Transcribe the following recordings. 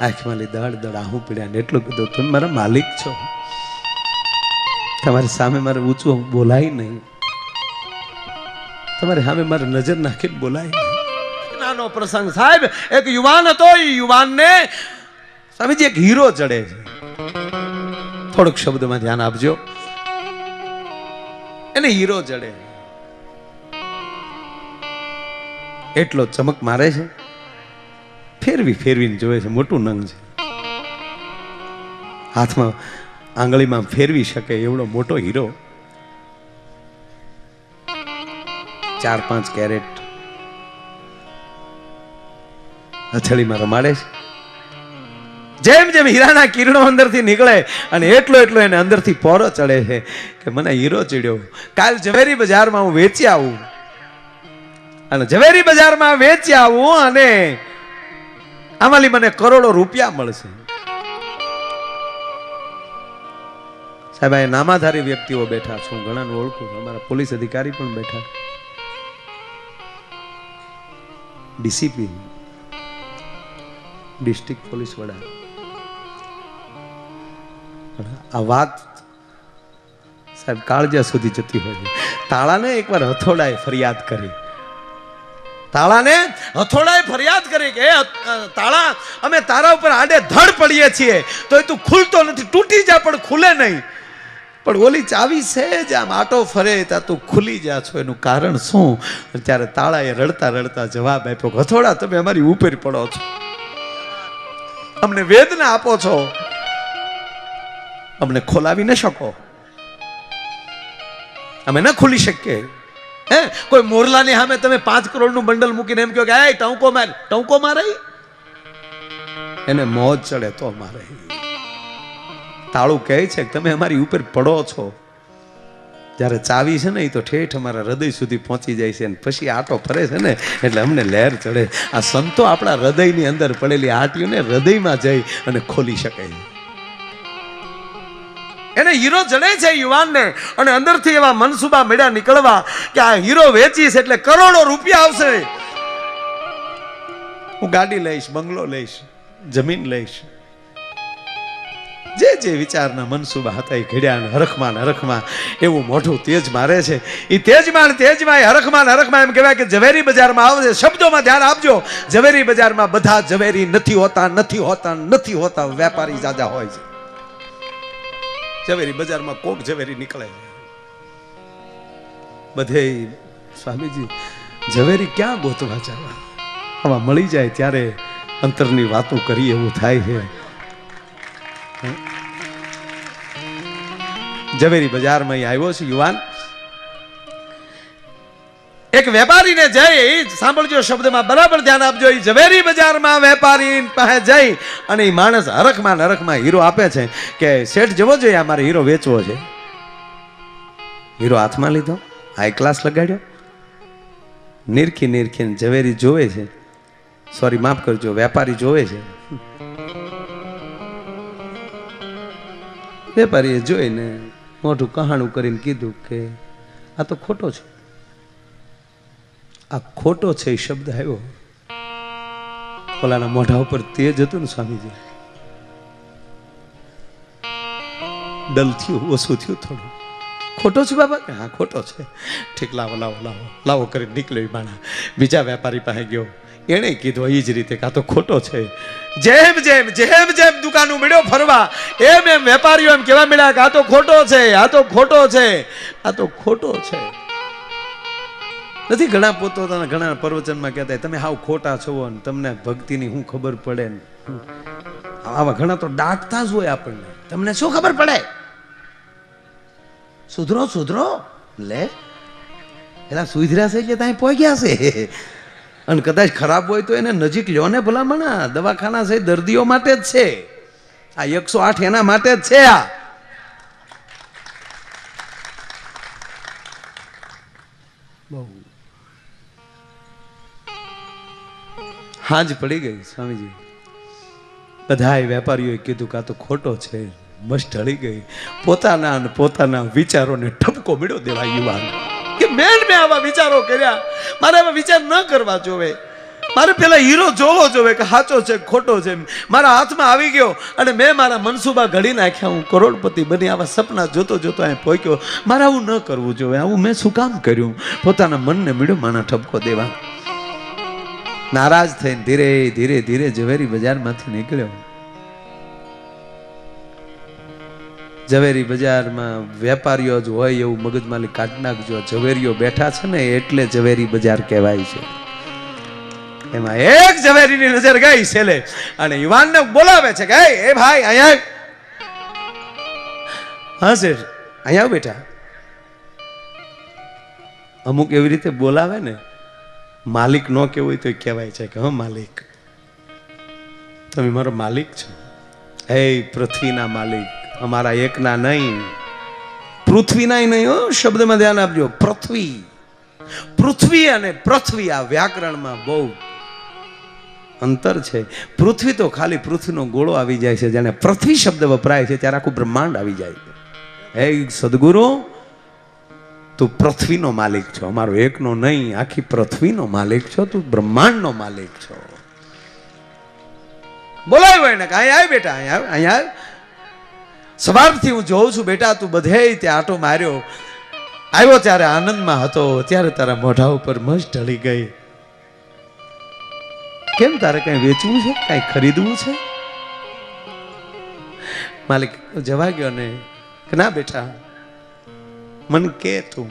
આંખમાં દળ દળ આહું પીડ્યા ને એટલું કીધું તમે મારા માલિક છો. તમારી સામે મારે ઊંચું બોલાય નહીં. તમારી સામે મારે નજર નાખીને બોલાય નાનો પ્રસંગ સાહેબ, એક યુવાન હતો, એ યુવાનને સ્વામીજી એક હીરો ચડે છે. થોડુંક શબ્દમાં ધ્યાન આપજો. એને હીરો ચડે એટલો ચમક મારે છે. ફેરવી ફેરવીને જોવે છે, મોટું નંગ છે. હાથમાં આંગળીમાં ફેરવી શકે એવડો મોટો હીરો. ચાર પાંચ કેરેટ હથેળીમાં રમાડે છે. જેમ જેમ હીરાના કિરણો અંદરથી નીકળે અને એટલો એટલો એને અંદરથી પોરો ચડે છે કે મને હીરો ચડ્યો. કાલ ઝવેરી બજારમાં હું વેચી આવું. અને ઝવેરી બજારમાં વેચી આવું અને આમાંથી મને કરોડો રૂપિયા મળશે. સાહેબ, આ નામાધારી વ્યક્તિઓ બેઠા છું. ઘણાને ઓળખું છું. અમારા પોલીસ અધિકારી પણ બેઠા ડીસીપી, ડિસ્ટ્રિક્ટ પોલીસ વડા. આ વાત સાહેબ કાળજા સુધી જતી હોય તાળાને એકવાર હથોડાએ ફરિયાદ કરી તાળાને હથોડાએ ફરિયાદ કરી કે તાળા, અમે તારા ઉપર આડે ધડ પડીએ છીએ. તો એ તું ખુલતો નથી. તૂટી જા, પણ ખુલે નહીં. પણ ઓલી ચાવી છે જ, આમ આટો ફરે ત્યાં તું ખુલી જા છો. એનું કારણ શું? ત્યારે તાળાએ રડતા રડતા જવાબ આપ્યો હથોડા તમે અમારી ઉપર પડો છો. અમને વેદના આપો છો. અમને ખોલાવી ન શકો. અમે ન ખુલી શકીએ. હે? કોઈ મોરલાની સામે તમે પાંચ કરોડનું બંડલ મૂકીને એમ કહો કે, એ, ટંકો માર, ટંકો મારે? એને મોજ ચડે તો મારે. તાળું કહે છે કે, તમે અમારી ઉપર પડો છો. જ્યારે ચાવી છે ને, એ તો ઠેઠ અમારા હૃદય સુધી પહોંચી જાય છે અને પછી આટો ફરે છે ને, એટલે અમને લહેર ચડે. આ સંતો આપણા હૃદયની અંદર પડેલી આટીઓને હૃદયમાં જઈ અને ખોલી શકે છે એને હીરો જડે છે યુવાનને. અને અંદરથી એવા મનસુબા મેળા નીકળવા કે આ હીરો વેચીશ એટલે કરોડો રૂપિયા આવશે. હું ગાડી લઈશ, બંગલો લઈશ, જમીન લઈશ. જે જે વિચારના મનસુબા હતા એ ઘડ્યા હરખમાં હરખમાં એવું મોઢું તેજ મારે છે. એ તેજમાં તેજમાં, એ હરખમાં હરખમાં એમ કહેવાય કે ઝવેરી બજારમાં આવશે શબ્દોમાં ધ્યાન આપજો. ઝવેરી બજારમાં બધા ઝવેરી નથી હોતા નથી હોતા નથી હોતા. વેપારી જાજા હોય છે. ઝવેરી બજારમાં કોક ઝવેરી નીકળે. બધે સ્વામીજી, ઝવેરી ક્યાં ગોતવા જવા? આવા મળી જાય ત્યારે અંતરની વાતો કરી એવું થાય છે ઝવેરી બજારમાં આવ્યો છે યુવાન. એક વેપારીને જઈ સાંભળજો શબ્દમાં બરાબર ધ્યાન આપજો. એ ઝવેરી બજારમાં વેપારી પાસે જઈ અને એ માણસ હરખમાં ને હીરો આપે છે કે, શેઠ જવો જોઈએ અમારે હીરો વેચવો છે. હીરો હાથમાં લીધો, હાઈ ક્લાસ લગાડ્યો. નિરખી નિરખીને ઝવેરી જોવે છે. સોરી, માફ કરજો, વેપારી જોવે છે. વેપારીએ જોઈને મોઢું કહાણું કરીને કીધું કે, આ તો ખોટો છે. આ ખોટો છે એ શબ્દ આવ્યો. પેલાના મોઢા ઉપર તેજ હતું ને સ્વામીજી. ડલ થયું, ઓછું થયું થોડું. ખોટો છે બાબા? હા, ખોટો છે. ઠીક, લાવો લાવો લાવો. લાવો કરીને નીકળ્યો માણા. બીજા વેપારી પાસે ગયો. એણે કીધું એ જ રીતે કે તો ખોટો છે. જેમ જેમ જેમ જેમ દુકાનો મળ્યો ફરવા, એમ એમ વેપારીઓ એમ કેવા મળ્યા કે આ તો ખોટો છે, આ તો ખોટો છે, આ તો ખોટો છે. નથી, ઘણા પોતો ઘણા પ્રવચનમાં કહેતા તમે હાવ ખોટા છો ને તમને ભક્તિની શું ખબર પડે ને. આવા ઘણા તો ડાકતા જ હોય આપણને. તમને શું ખબર પડે? સુધરો સુધરો. લે. એલા સુધર્યા છે એટલે ત્યાં પહોંચ્યા છે? અને કદાચ ખરાબ હોય તો એને નજીક લ્યો ને ભલામણા. દવાખાના છે, દર્દીઓ માટે જ છે. આ એકસો આઠ એના માટે જ છે આ. બહુ. હાજ પડી ગઈ, સ્વામીજી. બધાય વેપારીઓએ કીધું કે તો ખોટો છે બસ ઢળી ગઈ. પોતાના અને પોતાના વિચારોને ઠપકો મળ્યો દેવા યુવાન. કે મેં મેં આવા વિચારો કર્યા. મારે આવા વિચાર ન કરવા જોવે. મારે પેલા હીરો જોવો જોવે કે સાચો છે ખોટો છે મારા હાથમાં આવી ગયો અને મેં મારા મનસુબા ઘડી નાખ્યા. હું કરોડપતિ બની આવા સપના જોતો જોતો અહીં પહોંચ્યો. મારે આવું ન કરવું જોઈએ આવું મેં શું કામ કર્યું? પોતાના મનને મળ્યો માના ઠપકો દેવા. નારાજ થઈને ધીરે ધીરે ધીરે ઝવેરી બજારમાંથી નીકળ્યો. ઝવેરી બજારમાં વેપારીઓ જ હોય એવું મગજમાલી કાઢ નાખજો ઝવેરીઓ બેઠા છે ને એટલે ઝવેરી બજાર કહેવાય છે. એમાં એક ઝવેરીની નજર ગઈ છેલ્લે અને યુવાનને બોલાવે છે કે "એ, ભાઈ અહીંયા હા શેઠ અહીંયા બેઠા અમુક એવી રીતે બોલાવે ને માલિક ન કેવું હોય તો કહેવાય છે કે, હા, માલિક. તમે મારો માલિક છો? હે પૃથ્વીના માલિક, અમારા એકના નહીં. પૃથ્વીના નહીં, હો, શબ્દમાં ધ્યાન આપજો. પૃથ્વી. પૃથ્વી અને પૃથ્વી આ વ્યાકરણમાં બહુ અંતર છે. પૃથ્વી તો ખાલી પૃથ્વીનો ગોળો આવી જાય છે. જેને પૃથ્વી શબ્દ વપરાય છે, ત્યારે આખું બ્રહ્માંડ આવી જાય છે. હે સદગુરુ તું પૃથ્વીનો માલિક છો. અમારો એકનો નહીં, આખી પૃથ્વીનો માલિક છો. તું બ્રહ્માંડનો માલિક છો. બોલાવ્યો એને કે અહીંયા આવ બેટા અહીંયા આવ, અહીં આવ. સવારથી હું જોઉં છું, બેટા, તું બધે ત્યાં આટો માર્યો. આવ્યો ત્યારે આનંદમાં હતો, ત્યારે તારા મોઢા ઉપર મજ ઢળી ગઈ. કેમ તારે કઈ વેચવું છે? કઈ ખરીદવું છે? માલિક જવા ગયો ને ના બેટા મન કે તું?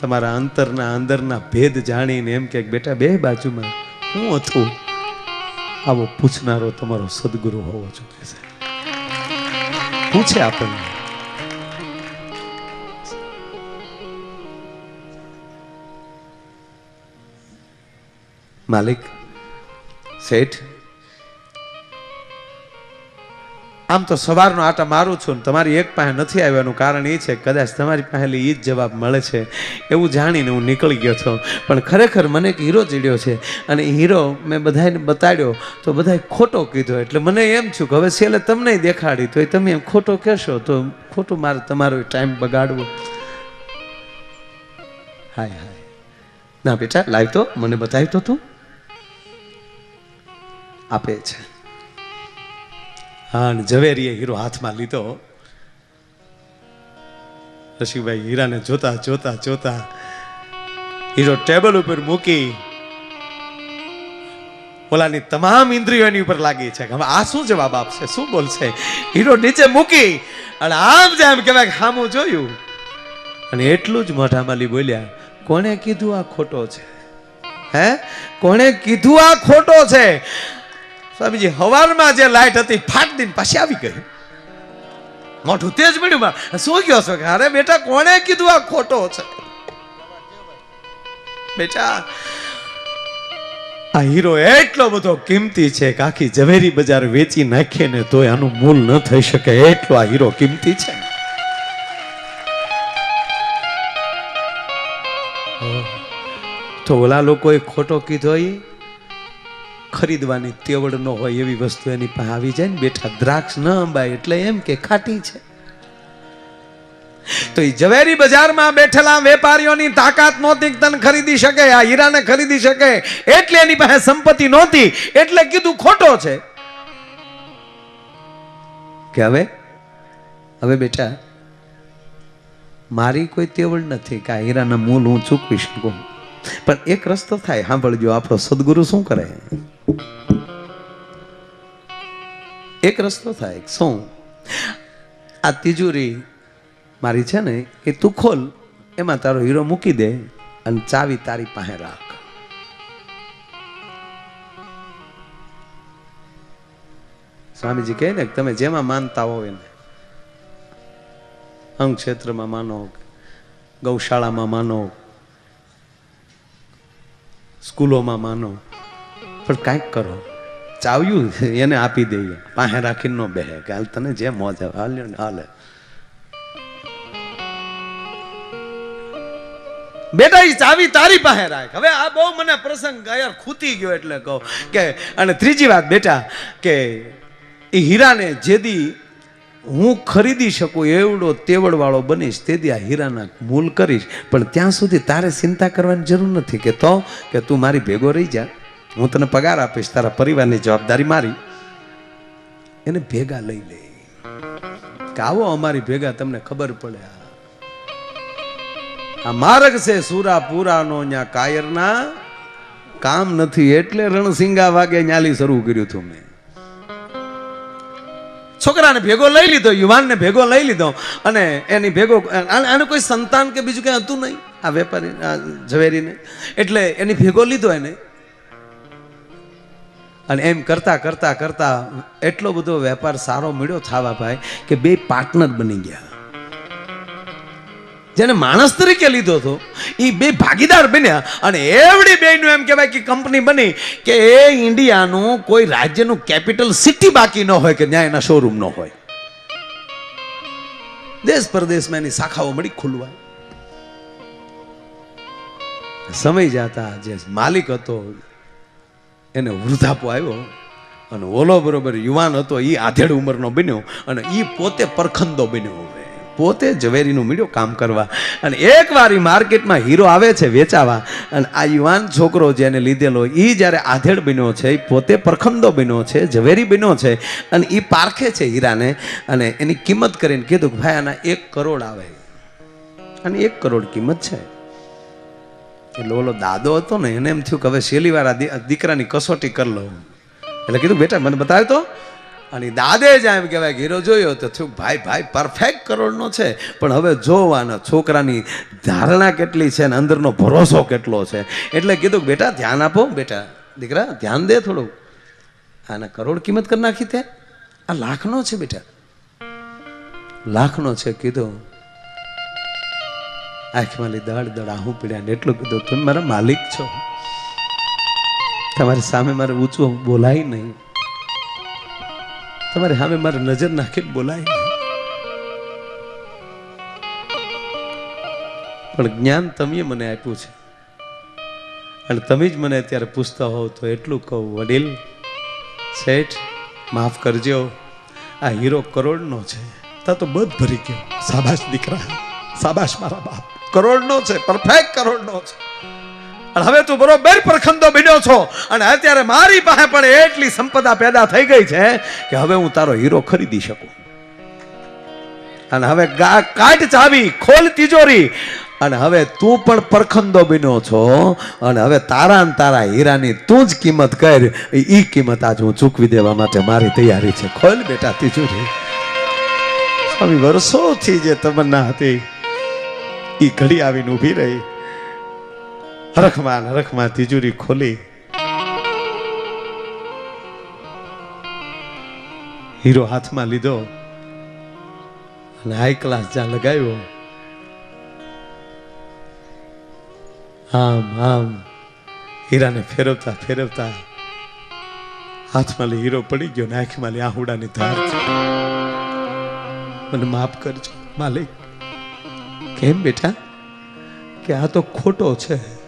તમારા અંતરના અંદરના ભેદ જાણીને એમ કે, બેટા, બે બાજુમાં હું હતું આવો પૂછનારો તમારો સદગુરુ હોવો જોઈએ છે પૂછે આપણને. માલિક, શેઠ આમ તો સવારનો આટા મારું છું ને તમારી એક પાસે નથી આવ્યાનું કારણ એ છે કદાચ તમારી પાસે એ જ જવાબ મળે છે. એવું જાણીને હું નીકળી ગયો છું. પણ ખરેખર મને એક હીરો ચીડ્યો છે અને હીરો મેં બધાને બતાડ્યો તો બધાએ ખોટો કીધો. એટલે મને એમ છું કે હવે છેલ્લે તમને દેખાડી. તો એ તમે એમ ખોટો કહેશો તો ખોટું મારે તમારો ટાઈમ બગાડવો. હાય હાય. ના બેટા લાવ તો, મને બતાવી તો તું. આપે છે. હા ઝવેરીએ હીરો હાથમાં લીધો. રસિકભાઈ હીરાને જોતા જોતા જોતા હીરો ટેબલ ઉપર મૂકી ઓલાની તમામ ઇન્દ્રિયોની ઉપર લાગી છે હવે આ શું જવાબ આપશે? શું બોલશે? હીરો નીચે મૂકી અને આમ જેમ કહેવાય હામું જોયું. અને એટલું જ મોઢામાલી બોલ્યા, કોણે કીધું આ ખોટો છે? હે? કોણે કીધું આ ખોટો છે? સ્વામીજી હવારમાં જે લાઈટ હતી, ફાટ દઈને પાછી આવી ગઈ. મોઢું તેજ મળ્યું શું કહો છો કે અરે બેટા, કોણે કીધું આ ખોટો છે? બેટા, આ હીરો એટલો બધો કિંમતી છે કે આખી ઝવેરી બજાર વેચી નાખીએ ને તોય આનું મૂલ ન થઈ શકે. એટલો આ હીરો કિંમતી છે. તો ઓલા લોકોએ ખોટો કીધો એ ખરીદવાની તેવડ ન હોય એવી વસ્તુ એની પાસે આવી જાય ને, બેઠા દ્રાક્ષ ન અંબાય એટલે એમ કે ખાટી છે. તો એ ઝવેરી બજારમાં બેઠેલા વેપારીઓની તાકાત નહોતી તને ખરીદી શકે, આ હીરાને ખરીદી શકે, એટલે એની પાસે સંપત્તિ નહોતી, એટલે કીધું ખોટો છે. કે હવે હવે બેટા, મારી કોઈ તેવડ નથી કે આ હીરાના મૂલ હું ચૂકવી શકું. પણ એક રસ્તો થાય, સાંભળજો, આપણો સદગુરુ શું કરે? એક રસ્તો થાય શું? આ તિજોરી મારી છે ને, એ તું ખોલ, એમાં તારો હીરો મૂકી દે અને ચાવી તારી પાસે રાખ. સ્વામીજી કહે ને તમે જેમાં માનતા હો એને. અંગ ક્ષેત્રમાં માનો ગૌશાળામાં માનો સ્કૂલોમાં માનો. પણ કાંઈક કરો. ચાવ્યું એને આપી દઈએ. પાસે રાખીને ન બેહે કે હાલ તને જે મોજ હાલ્યો ને હાલે. બેટા એ ચાવી તારી પાસે રાખ. હવે આ બહુ મને પ્રસંગ યાર ખૂતી ગયો એટલે કહું કે, અને ત્રીજી વાત બેટા, કે એ હીરાને જેદી હું ખરીદી શકું, એવડો તેવડવાળો બનીશ તેથી આ હીરાના મૂલ કરીશ. પણ ત્યાં સુધી તારે ચિંતા કરવાની જરૂર નથી કે તો, કે તું મારી ભેગો રહી જા. હું તને પગાર આપીશ, તારા પરિવારની જવાબદારી મારી. એને ભેગા લઈ લે. કે આવો અમારી ભેગા, તમને ખબર પડે આ. માર્ગ છે સુરા પુરાનો ન્યા કાયરના. કામ નથી, એટલે રણસિંગા વાગે ન્યાલી શરૂ કર્યું હતું મેં. છોકરાને ભેગો લઈ લીધો, યુવાનને ભેગો લઈ લીધો અને એની ભેગો આને કોઈ સંતાન કે બીજું કંઈ હતું નહીં, આ વેપારી, આ ઝવેરીને. એટલે એની ભેગો લીધો એને. અને એમ કરતા કરતા કરતા એટલો બધો વેપાર સારો મળ્યો થાવા ભાઈ કે બે પાર્ટનર બની ગયા. જેને માણસ તરીકે લીધો હતો એ બે ભાગીદાર બન્યા અને એવડી બેનું એમ કહેવાય કે કંપની બની કે એ ઇન્ડિયાનું કોઈ રાજ્યનું કેપિટલ સિટી બાકી ન હોય કે ત્યાં એના શોરૂમ ન હોય. દેશ પરદેશમાં એની શાખાઓ મળી ખુલવા. સમય જાતા જે માલિક હતો, એને વૃદ્ધાપો આવ્યો અને ઓલો બરોબર યુવાન હતો એ આધેડ ઉંમરનો બન્યો અને એ પોતે પરખંદો બન્યો. પોતે ઝવેરીનું મીડિયો કામ કરવા. અને એકવાર એ માર્કેટમાં હીરો આવે છે વેચાવા. અને આ યુવાન છોકરો જેને લીધેલો એ જ્યારે આધેડ બન્યો છે એ પોતે પરખંદો બન્યો છે, ઝવેરી બન્યો છે, અને એ પારખે છે હીરાને. અને એની કિંમત કરીને કીધું કે, ભાઈ, આના એક કરોડ આવે. અને એક કરોડ કિંમત છે. એટલે ઓલો દાદો હતો ને, એને એમ થયું કે, હવે શેલીવાર દીકરાની કસોટી કરી લઉં એટલે કીધું, બેટા, મને બતાવ્યો તો. અને દાદે જ એમ કહેવાય હીરો, જોયો તો થયું. ભાઈ ભાઈ પરફેક્ટ કરોડનો છે, પણ હવે જોવાના છોકરાની ધારણા કેટલી છે ને અંદરનો ભરોસો કેટલો છે? એટલે કીધું બેટા, ધ્યાન આપો, બેટા, દીકરા, ધ્યાન દે થોડું આને કરોડ કિંમત કરી નાખી તે? આ લાખનો છે, બેટા. લાખનો છે, કીધું. આંખમાં દડ દડ આહું પીડ્યા એટલું કીધું, તમે મારા માલિક છો. તમારી સામે મારે ઊંચું બોલાય નહીં. તમારી સામે મારે નજર નાખીને બોલાય. પણ જ્ઞાન તમે મને આપ્યું છે. અને તમે જ મને અત્યારે પૂછતા હોવ તો એટલું કહું, વડીલ, શેઠ, માફ કરજો, આ હીરો કરોડનો છે. તા તો બધ ભરી ગયો. સાબાશ દીકરા. સાબાશ મારા બાપ. કરોડનો છે, પરફેક્ટ કરોડનો છે. અને હવે તું બરોબર પરખંદો બન્યો છો. અને અત્યારે મારી પાસે પણ એટલી સંપદા પેદા થઈ ગઈ છે કે હવે હું તારો હીરો ખરીદી શકું. અને હવે કાટ ચાવી, ખોલ તિજોરી. અને હવે તું પણ પરખંદો બન્યો છો. અને હવે તારા ને તારા હીરાની તું જ કિંમત કર. એ કિંમત આજ હું ચૂકવી દેવા માટે મારી તૈયારી છે. ખોલ બેટા તિજોરી. સ્વામી, વર્ષોથી જે તમન્ના હતી એ ઘડી આવીને ઊભી રહી. હરખમાં હરખમાં તિજોરી ખોલી. હીરો હાથમાં લીધો અને હાઈ ક્લાસ જ્યાં લગાવ્યો. આમ આમ, હીરાને ફેરવતા ફેરવતા હાથમાં લઈ હીરો પડી ગયો ને આંખમાં લઈ આહુડાની ધાર. મને માફ કરજો, માલિક. કેમ બેટા? કે આ તો ખોટો છે.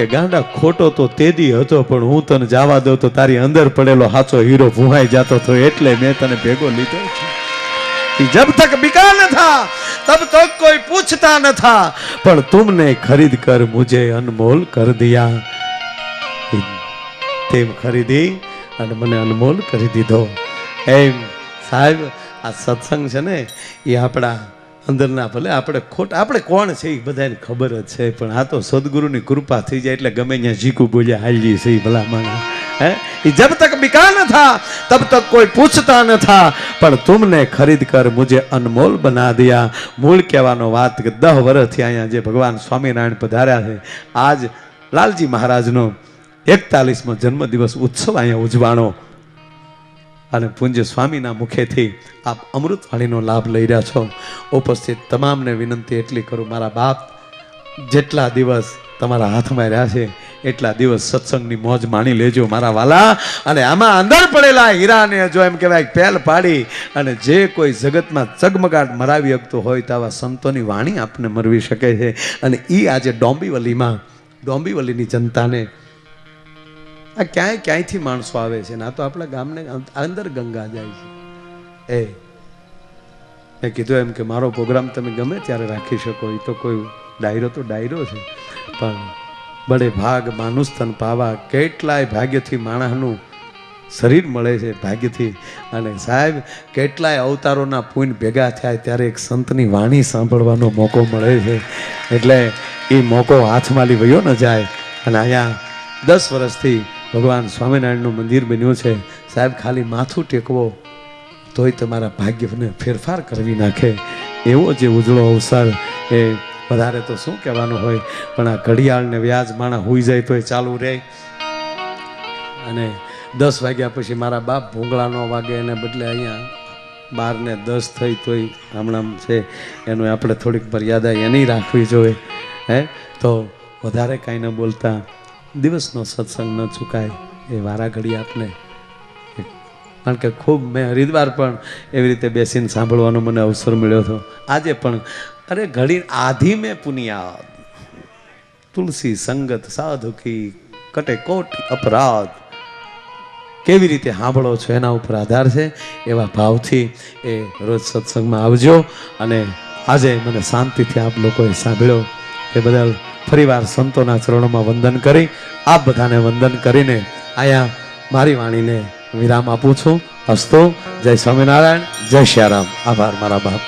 કે ગાંડા ખોટો તો તેદી હતો, પણ હું તને જવા દઉં તો તારી અંદર પડેલો હાચો હીરો ભૂહાઈ જતો હતો એટલે મેં તને ભેગો લીધો છે. જબ તક બિકા ન થા, તબ તો કોઈ પૂછતા ન થા, પણ તુમને ખરીદ કર મુજે અનમોલ કર દિયા. તેમ ખરીદી અને મને અનમોલ કરી દીધો. એમ સાહેબ, આ સત્સંગ છે ને એ આપણા અંદરના ભલે આપણે ખોટ આપણે કોણ છે એ બધાને ખબર જ છે, પણ આ તો સદગુરુની કૃપા થઈ જાય એટલે ગમે ત્યાં જીકુ બોલ્યા, હાલજી છે ભલા માણસ હે? એ જબ તક બિકા ન થા, તબ તક કોઈ પૂછતા ન થા, પણ તુમને ખરીદ કર મુજે અનમોલ બના દિયા. મૂળ કહેવાનો વાત કે દહ વર્ષથી અહીંયા જે ભગવાન સ્વામિનારાયણ પધાર્યા છે, આજ લાલજી મહારાજનો એકતાલીસમો જન્મદિવસ ઉત્સવ અહીંયા ઉજવાણો અને પૂજ્ય સ્વામીના મુખેથી આપ અમૃતવાણીનો લાભ લઈ રહ્યા છો. ઉપસ્થિત તમામને વિનંતી એટલી કરું, મારા બાપ જેટલા દિવસ તમારા હાથમાં રહ્યા છે, એટલા દિવસ સત્સંગની મોજ માણી લેજો, મારા વાલા. અને આમાં અંદર પડેલા હીરાને જો એમ કહેવાય પેલ પાડી અને જે કોઈ જગતમાં ચગમગાટ મરાવી શકતો હોય તો આવા સંતોની વાણી આપને મરવી શકે છે. અને એ આજે ડોંબીવલીમાં, ડોંબીવલીની જનતાને આ ક્યાંય ક્યાંયથી માણસો આવે છે ને? આ તો આપણા ગામને અંદર ગંગા જાય છે. એ, મેં કીધું એમ કે મારો પ્રોગ્રામ તમે ગમે ત્યારે રાખી શકો એ તો કોઈ ડાયરો તો ડાયરો છે. પણ બડે ભાગ માનુસ તન પાવા કેટલાય ભાગ્યથી માણસનું શરીર મળે છે ભાગ્યથી. અને સાહેબ, કેટલાય અવતારોના પુણ્ય ભેગા થાય ત્યારે એક સંતની વાણી સાંભળવાનો મોકો મળે છે. એટલે એ મોકો હાથમાં લઈ વયો ન જાય. અને અહીંયા દસ વર્ષથી ભગવાન સ્વામિનારાયણનું મંદિર બન્યું છે. સાહેબ, ખાલી માથું ટેકવો, તોય તમારા ભાગ્યને ફેરફાર કરવી નાખે. એવો જે ઉજળો અવસર, એ વધારે તો શું કહેવાનું હોય, પણ આ ઘડિયાળને વ્યાજ માણા હોઈ જાય તોય ચાલુ રહે. અને દસ વાગ્યા પછી મારા બાપ ભૂંગળા ન વાગે, એને બદલે અહીંયા બાર ને દસ થઈ તોય હમણાં છે, એનું આપણે થોડીક મર્યાદા એની રાખવી જોઈએ. હે? તો વધારે કાંઈ ન બોલતા. દિવસનો સત્સંગ ન ચૂકાય એ વારા ઘડી આપને. કારણ કે ખૂબ મેં હરિદ્વાર પણ એવી રીતે બેસીને સાંભળવાનો મને અવસર મળ્યો હતો. આજે પણ, અરે ઘડી આધી મેં પુનિયા તુલસી સંગત સાધુ કી કટે કોટ અપરાધ. કેવી રીતે સાંભળો છો એના ઉપર આધાર છે? એવા ભાવથી એ રોજ સત્સંગમાં આવજો અને આજે મને શાંતિથી આપ લોકોએ સાંભળ્યો. એ બદલ ફરીવાર સંતોના ચરણોમાં વંદન કરી, આપ બધાને વંદન કરીને અહીંયા મારી વાણીને વિરામ આપું છું. હસ્તો. જય સ્વામિનારાયણ. જય શ્યારામ. આભાર મારા બાપ.